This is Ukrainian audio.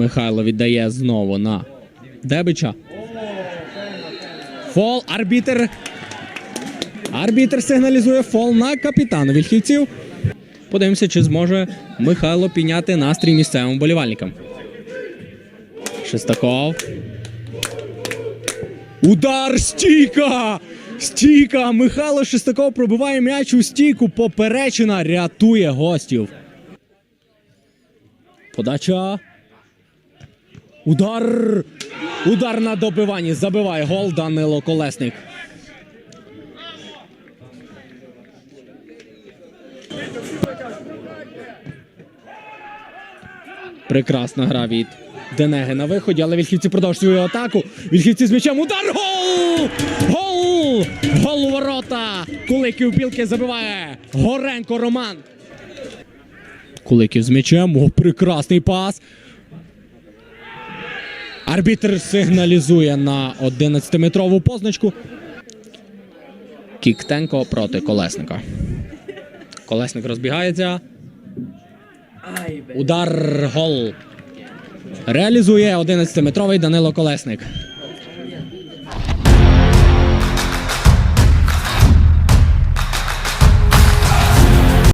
Михайло віддає знову на Дебича. Фол. Арбітер. Арбітер сигналізує фол на капітана Вільхівців. Подивимося, чи зможе Михайло підняти настрій місцевим болівальникам. Шестаков. Удар стійка! Стійка! Михайло Шестаков пробиває м'яч у стійку. Поперечина рятує гостів. Подача. Удар. Удар на добиванні. Забиває гол Данило Колесник. Прекрасна гра від Денеги на виході, але вільхівці продовжують свою атаку. Вільхівці з м'ячем. Удар! Гол! Гол! Гол ворота! Куликів білки забиває Горенко Роман. Куликів з м'ячем. О, прекрасний пас. Арбітр сигналізує на 11-метрову позначку. Кіктенко проти Колесника. Колесник розбігається. Удар гол. Реалізує 11-метровий Данило Колесник.